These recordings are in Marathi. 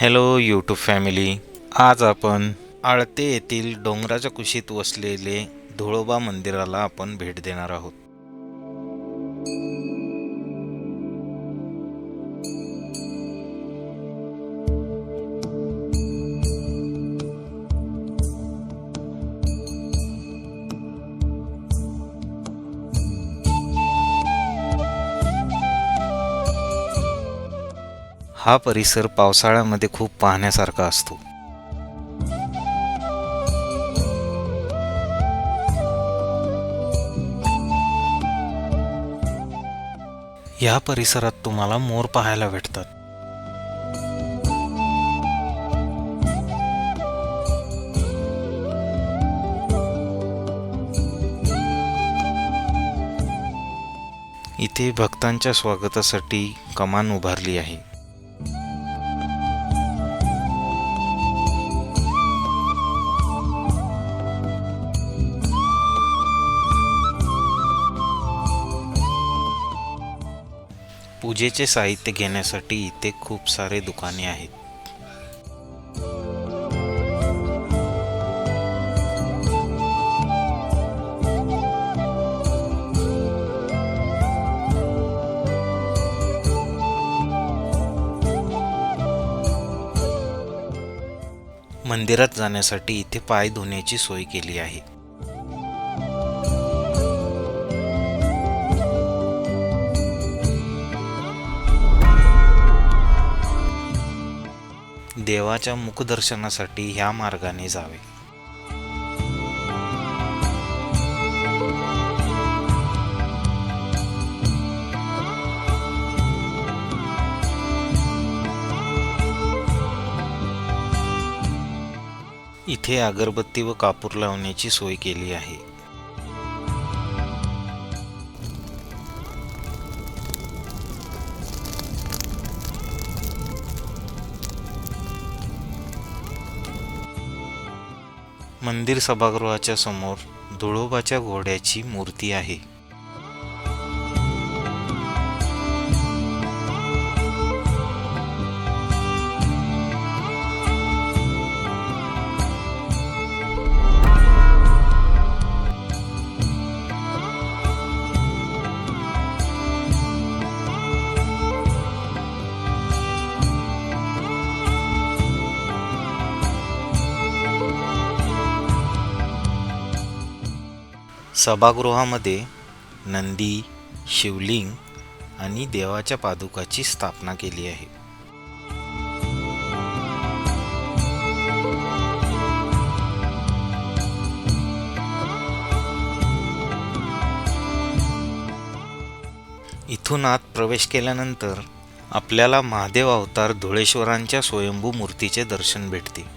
हॅलो यूट्यूब फॅमिली आज आपण आळते येथील डोंगराच्या कुशीत वसलेले धुळोबा मंदिराला आपण भेट देणार आहोत. हा परिसर पावसाळ्यामध्ये खूप पाहण्यासारखा असतो. या परिसरात तुम्हाला मोर पाहायला भेटतात. इथे भक्तांच्या स्वागतासाठी कमान उभारली आहे. पूजेचे साहित्य घेण्यासाठी इथे खूप सारे दुकाने आहेत. मंदिरात जाण्यासाठी इथे पाय धुण्याची सोय केली आहे. देवाच्या मुखदर्शनासाठी ह्या मार्गाने जावे. इथे अगरबत्ती व कापूर लावण्याची सोय केली आहे. मंदिर सभागृहाच्या समोर धुळोबाच्या घोड्याची मूर्ती आहे. सभागृहामध्ये नंदी शिवलिंग आणि देवाच्या पादुकाची स्थापना केली आहे. इथून आत प्रवेश केल्यानंतर आपल्याला महादेव अवतार धुळेश्वरांच्या स्वयंभू मूर्तीचे दर्शन भेटते.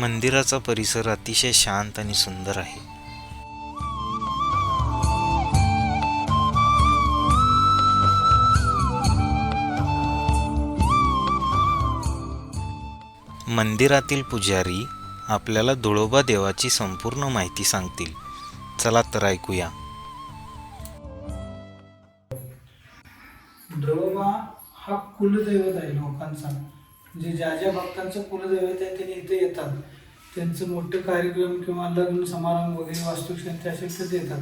मंदिराचा परिसर अतिशय शांत आणि सुंदर आहे. मंदिरातील पुजारी आपल्याला धुळोबा देवाची संपूर्ण माहिती सांगतील. चला तर ऐकूया. धुळोबा हा कुलदैवत आहे लोकांचा. म्हणजे ज्या ज्या भक्तांचं कुलदैवत आहे त्यांनी इथे येतात. त्यांचं मोठं कार्यक्रम किंवा लग्न समारंभ वगैरे वास्तुशांती त्या तर येतात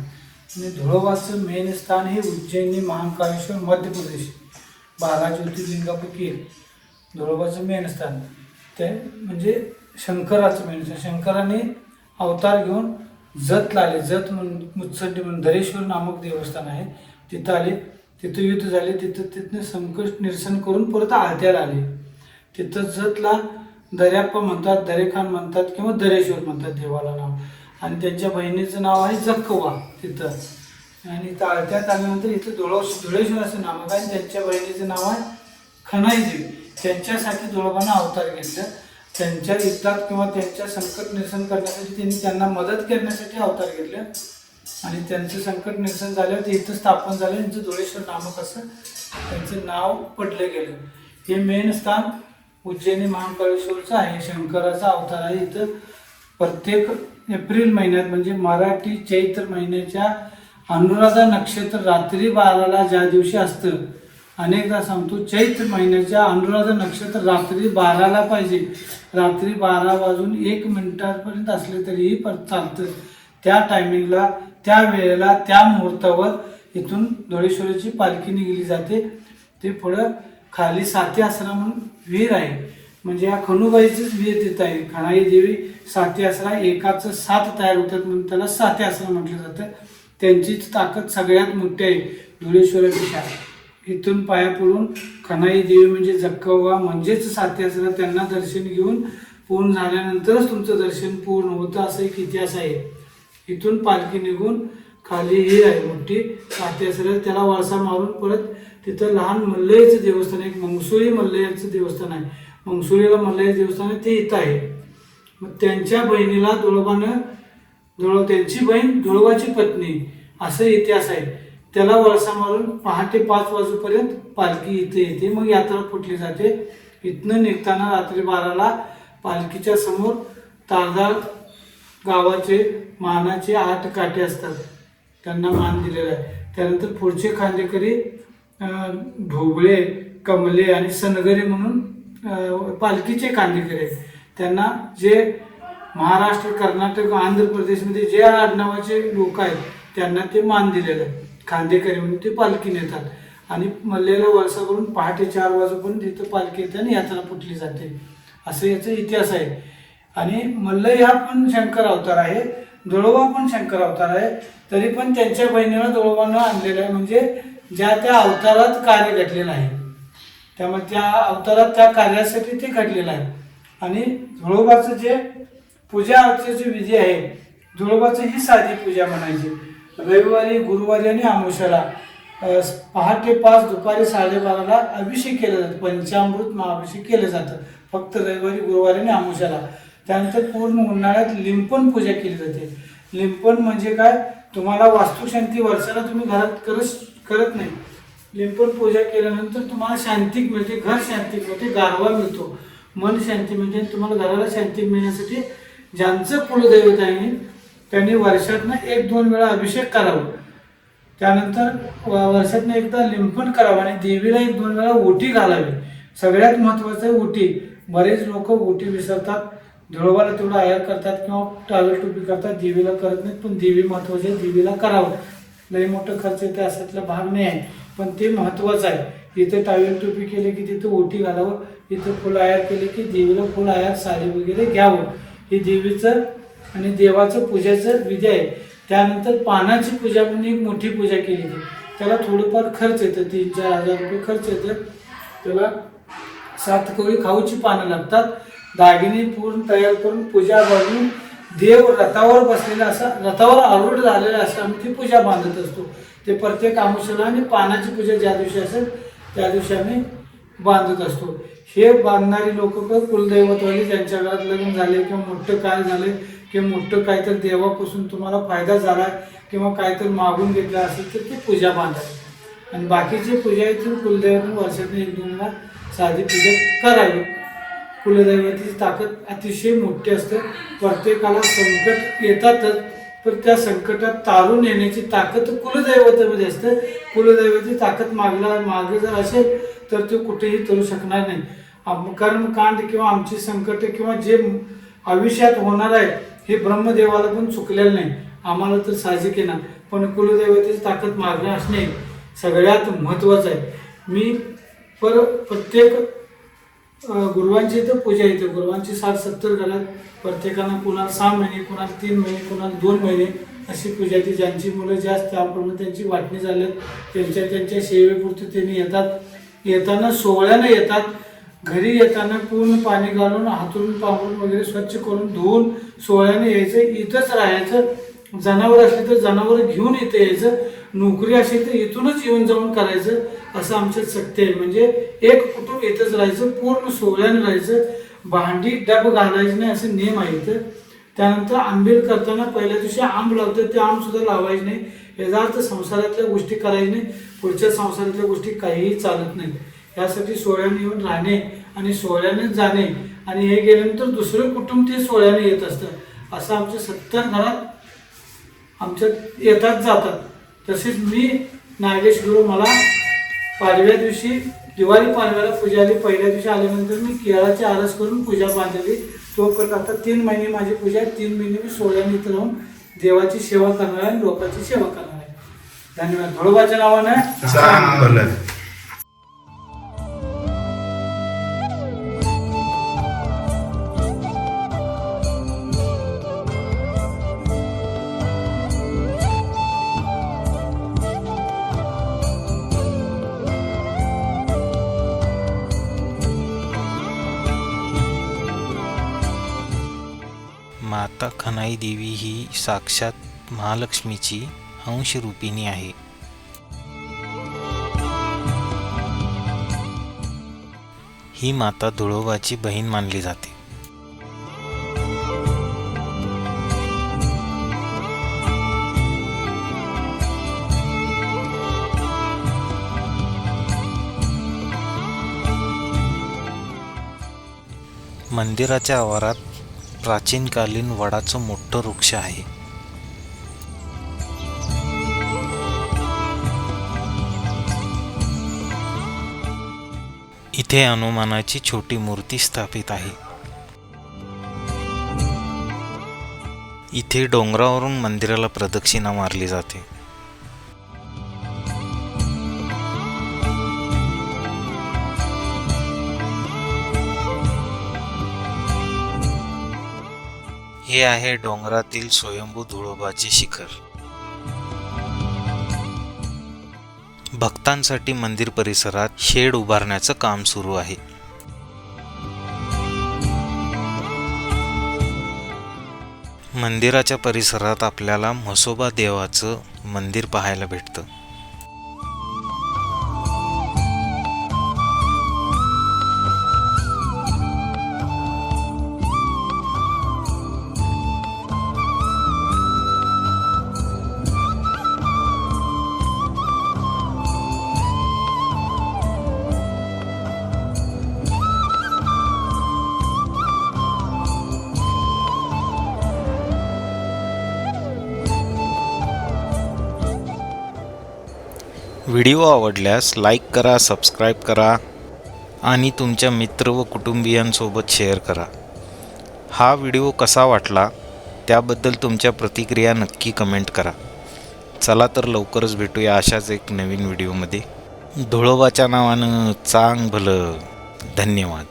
आणि धुळोबाचं मेन स्थान हे उज्जैनी महाकाळेश्वर मध्य प्रदेश बारा ज्योतिर्लिंगापैकी एक. धुळोबाचं मेन स्थान. ते म्हणजे शंकराचं मेन स्थान. शंकराने अवतार घेऊन जतला आले जत म्हणून मुत्सड्डी म्हणून धरेश्वर नामक देवस्थान आहे. तिथं आले. तिथं युद्ध झाले. तिथं तिथनं संकट निरसन करून परत आळत्याला आले तिथं जतला दर्याप्पा म्हणतात दरेखान म्हणतात किंवा दरेश्वर म्हणतात देवाला नाव. आणि त्यांच्या बहिणीचं नाव आहे जक्कवा तिथं. आणि ताळत्यात आल्यानंतर इथं धुळो धुळेश्वर असं नामक आहे. आणि त्यांच्या बहिणीचं नाव आहे खनाईदेवी त्यांच्यासाठी धुळोबानं अवतार घेतलं. त्यांच्या युद्धात किंवा त्यांच्या संकट निरसन करण्यासाठी त्यांनी त्यांना मदत करण्यासाठी अवतार घेतले. आणि त्यांचं संकट निरसन झाल्यावर ते इथं स्थापन झालं. त्यांचं धुळेश्वर नामक असं त्यांचं नाव पडलं गेलं. हे मेन स्थान उज्जैनी महाकाळेश्वरचं आहे शंकराचा अवतार आहे इथं. प्रत्येक एप्रिल महिन्यात म्हणजे मराठी चैत्र महिन्याच्या अनुराधा नक्षत्र रात्री बाराला ज्या दिवशी असतं अनेकदा सांगतो चैत्र महिन्याच्या अनुराधा नक्षत्र रात्री बाराला पाहिजे. रात्री बारा वाजून एक मिनिटापर्यंत असले तरीही पर चालतं. त्या टायमिंगला त्या वेळेला त्या मुहूर्तावर इथून धोळेश्वरीची पालखी निघली जाते. ते पुढं खाली साथी आसरा म्हणून विहीर आहे. म्हणजे या खणूबाईचीच विहीर तिथं आहे. खणाई देवी साती आसरा एकाचं सात तयार होतात म्हणून त्याला साती आसरा म्हटलं जातं. त्यांचीच ताकद सगळ्यात मोठी आहे. धुळेश्वरापेक्षा इथून पाया पडून खनाई देवी म्हणजे जक्कवा म्हणजेच साथी आसरा त्यांना दर्शन घेऊन पूर्ण झाल्यानंतरच तुमचं दर्शन पूर्ण होतं असं एक इतिहास आहे. इथून पालखी निघून खाली ही आहे मोठी साती त्याला वारसा मारून परत तिथं लहान मल्लयचं देवस्थान आहे. एक मंगसुळी मल्लयाचं देवस्थान आहे. मंगसुळीला मल्लय देवस्थान आहे ते इथं आहे. मग त्यांच्या बहिणीला धुळबानं दुळ त्यांची बहीण दुळवाची पत्नी असं इतिहास आहे. त्याला वळसा मारून पहाटे पाच वाजूपर्यंत पालखी इथे येते. मग यात्रा फुटली जाते. इथनं निघताना रात्री बाराला पालखीच्या समोर तारदार गावाचे मानाचे आठ काटे असतात. त्यांना मान दिलेला आहे. त्यानंतर पुढचे खांदेकरी ढोबळे कमले आणि सनगरे म्हणून पालखीचे खांदेकरी आहेत. त्यांना जे महाराष्ट्र कर्नाटक आंध्र प्रदेशमध्ये जे आडनावाचे लोक आहेत त्यांना ते मान दिलेलं आहे. खांदेकरी म्हणून ते पालखी नेतात. आणि मल्ल्याला वळसा करून पहाटे चार वाजेपर्यंत तिथं पालखी येते आणि यात्रा फुटली जाते. असं याचा इतिहास आहे. आणि मल्लय हा पण शंकर अवतार आहे. धुळोबा पण शंकर अवतार आहे. तरी पण त्यांच्या बहिणीनं धुळोबानं आणलेलं आहे. म्हणजे ज्या त्या अवतारात कार्य घडलेलं आहे. त्यामुळे त्या अवतारात त्या कार्यासाठी ते घडलेलं आहे. आणि धुळोबाचं जे पूजा अर्चेची विधी आहे धुळोबाचं ही साधी पूजा म्हणायची. रविवारी गुरुवारी आणि आमुषाला पहाटे पाच दुपारी साडेबाराला अभिषेक केला जातो. पंचामृत महाअभिषेक केलं जातं. फक्त रविवारी गुरुवारी आणि आमुषाला त्यानंतर पूर्ण उन्हाळ्यात लिंपण पूजा केली जाते. लिंपण म्हणजे काय? तुम्हाला वास्तुशांती वर्षाला तुम्ही घरात करत करत नाही. लिंपण पूजा केल्यानंतर तुम्हाला शांती मिळते घर शांती मिळते गारवा मिळतो. मन शांती मिळते आणि तुम्हाला घराला शांती मिळण्यासाठी ज्यांचं कुलदैवत आहे त्यांनी वर्षातनं एक दोन वेळा अभिषेक करावा. त्यानंतर व- वर्षातनं एकदा लिंपण करावं आणि देवीला एक दोन वेळा ओटी घालावी. सगळ्यात महत्त्वाचं आहे ओटी बरेच लोक ओटी विसरतात धुळोबाला तेवढं आयात करतात किंवा टावेल टोपी करतात देवीला करत नाहीत पण देवी महत्त्वाचे आहे देवीला करावं. लई मोठं खर्च येते असातला भाग नाही आहे. पण ते महत्त्वाचं आहे. इथे टावेल टोपी केले की तिथं ओटी घालावं इथं फुल आयार केले की देवीला फुल आयार साडी वगैरे घ्यावं. हे देवीचं आणि देवाचं पूजेचं विधी आहे. त्यानंतर पानाची पूजा पण एक मोठी पूजा केली ती त्याला थोडंफार खर्च येतं तीन चार हजार रुपये खर्च येतं. त्याला सात कोळी खाऊची पानं लागतात. दागिने पूर्ण तयार करून पूजा बांधून देव रथावर बसलेला असा रथावर आरूढ झालेला असा आम्ही ती पूजा बांधत असतो. ते प्रत्येक आमुषाला आणि पानाची पूजा ज्या दिवशी असेल त्या दिवशी आम्ही बांधत असतो. हे बांधणारी लोक कुलदैवतवाली ज्यांच्या घरात लग्न झाले किंवा मोठं काय झाले किंवा मोठं काहीतरी देवापासून तुम्हाला फायदा झाला किंवा काहीतरी मागून घेतलं असेल तर ती पूजा बांधावी. आणि बाकीची पूजा इथून कुलदैवतून वर्षातून एक दोन साधी पूजा करावी. कुलदैवताची ताकद अतिशय मोठी असते. प्रत्येकाला संकट येतातच पण त्या संकटात तारून येण्याची ताकद कुलदैवतेमध्ये असते. कुलदैवती ताकद मागला मागे जर असेल तर ते कुठेही तरू शकणार नाही. आम- कर्मकांड किंवा आमची संकट किंवा जे आयुष्यात होणार आहे हे ब्रह्मदेवाला पण चुकलेलं नाही. आम्हाला तर साहजिक येणार पण कुलदैवतेची ताकद मागणं असणे सगळ्यात महत्त्वाचं आहे. मी पर प्रत्येक गुरुवांची इथं पूजा येते गुरुवांची साठ सत्तर घरात प्रत्येकानं कुणाला सहा महिने कुणाला तीन महिने कुणाला दोन महिने अशी पूजा येते ज्यांची मुलं जास्त त्याप्रमाणे त्यांची वाटणी झाल्यात त्यांच्या त्यांच्या सेवेपुरती त्यांनी येतात. येताना सोहळ्यानं येतात. घरी येताना पूर्ण पाणी घालून हातरून पाहून वगैरे स्वच्छ करून धुवून सोहळ्याने यायचं. इथंच राहायचं. जनावर असले तर जनावर घेऊन इथं यायचं. नोकरी असेल तर इथूनच येऊन जाऊन करायचं असं आमच्यात सत्य आहे. म्हणजे एक कुटुंब येतच राहायचं पूर्ण सोहळ्याने राहायचं भांडी डब घालायचं नाही असे नियम आहे त्यानंतर आंबील करताना पहिल्या दिवशी आंब लावतात ते आंबसुद्धा लावायचे नाही. याचा अर्थ संसारातल्या गोष्टी करायच्या नाही. पुढच्या संसारातल्या गोष्टी काहीही चालत नाही. यासाठी सोहळ्याने येऊन राहणे आणि सोहळ्याने जाणे आणि हे गेल्यानंतर दुसरं कुटुंब ते सोहळ्याने येत असतं. असं आमच्या सत्तर घरात आमच्यात येतात जातात. तसेच मी नागेश गुरु मला पाडव्या दिवशी दिवाळी पाडव्याला पूजा आली. पहिल्या दिवशी आल्यानंतर मी केळाची आरस करून पूजा बांधलेली तोपर्यंत आता तीन महिने माझी पूजा आहे. तीन महिने मी सोहळ्याने राहून देवाची सेवा करणार आहे आणि लोकांची सेवा करणार आहे. धन्यवाद. धोळोबाच्या नावानं माता खनाई देवी ही साक्षात महालक्ष्मीची अंशरूपिणी आहे. ही माता धुळोबाची बहीण मानली जाते. मंदिराच्या आवारात प्राचीनकालीन वडाचं मोठं वृक्ष आहे. इथे हनुमानाची छोटी मूर्ती स्थापित आहे. इथे डोंगरावरून मंदिराला प्रदक्षिणा मारली जाते. हे आहे डोंगरातील स्वयंभू धुळोबाचे शिखर. भक्तांसाठी मंदिर परिसरात शेड उभारण्याचं काम सुरू आहे. मंदिराच्या परिसरात आपल्याला म्हसोबा देवाचं मंदिर पाहायला भेटतं. व्हिडिओ आवडल्यास लाईक करा सबस्क्राईब करा आणि तुमच्या मित्र व कुटुंबियांसोबत शेअर करा. हा व्हिडिओ कसा वाटला त्याबद्दल तुमच्या प्रतिक्रिया नक्की कमेंट करा. चला तर लवकरच भेटूया अशाच एक नवीन व्हिडिओमध्ये. धुळोबाच्या नावानं चांग भलं धन्यवाद.